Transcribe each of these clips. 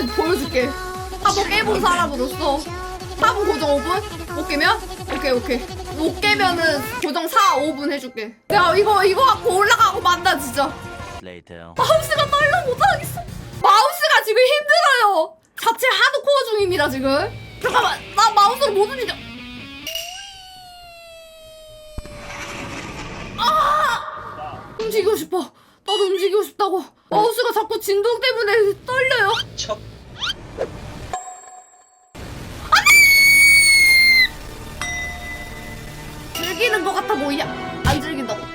보여줄게. 사보 깨본 사람으로서 사보 고정 5분? 못 깨면? 오케이 오케이. 못 깨면은 고정 4, 5분 해줄게. 내가 이거 이거 갖고 올라가고 만다 진짜. 마우스가 떨려 못하겠어. 마우스가 지금 힘들어요. 자체 하드코어 중입니다 지금. 잠깐만 나 마우스를 못 움직여. 아! 움직이고 싶어. 나도 움직이고 싶다고. 마우스가 자꾸 진동 때문에 떨려 즐기는 것 같아 보이냐? 안 즐긴다고.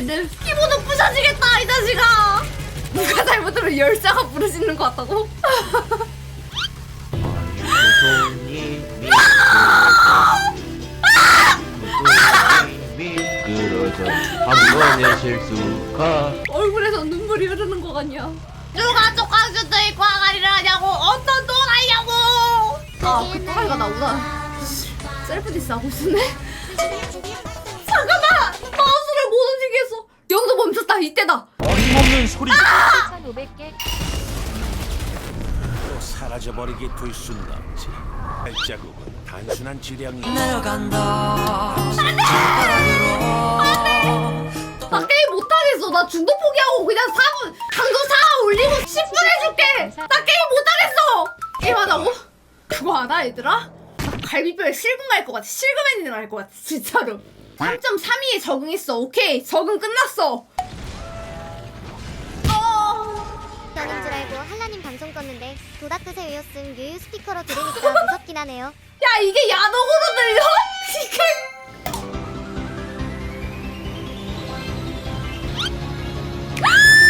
있네. 키보드 부셔지겠다 이 자식아. 누가 잘못하면 열쇠가 부러지는 것 같다고? 한 번의 실수가 얼굴에서 눈물이 흐르는 것 같냐? 누가 있고 항아리를 하냐고 어떤 또라이냐고 아그 또라이가 나오다 셀프 디스 하고 있었네 움직이겠어? 여기서 멈췄다 이때다. 어림없는 소리. 1500개. 또 사라져버리게 없지. 발자국은 단순한 질량이. 나 게임 못하겠어. 나 중도 포기하고 그냥 4분 강도 4 올리고 10분 해줄게. 나 게임 못하겠어. 게임하자고? 그거 알아 얘들아? 나 갈비뼈에 실금 갈 것 같아. 실금 엔딩 할것 같아 진짜로 3.32에 적응했어 오케이 적응 끝났어 어... 전인 줄 알고 한라님 방송 껐는데 도다크새 외웠음 유유 스피커로 들으니까 무섭긴 하네요 야 이게 야동으로 들려? 이게 아!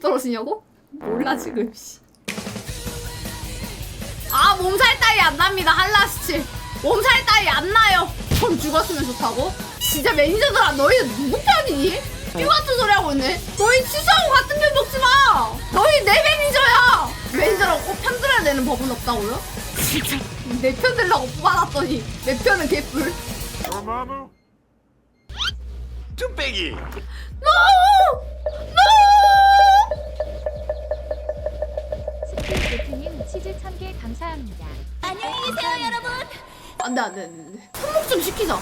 떨어지냐고? 몰라 지금 씨. 아 몸살 따위 안 납니다 한라스치 몸살 따위 안 나요 전 죽었으면 좋다고? 진짜 매니저들아 너희 누구 편이니? 이 같은 소리 하고 있네 너희 취소하고 같은 편 먹지 마 너희 내 매니저야 매니저라고 꼭 편들어야 되는 법은 없다고요? 진짜 내 편 들라고 뽑아놨더니 내 편은 개뿔 뚝배기. NO! 대 안돼 안돼 안돼 손목 좀 시키자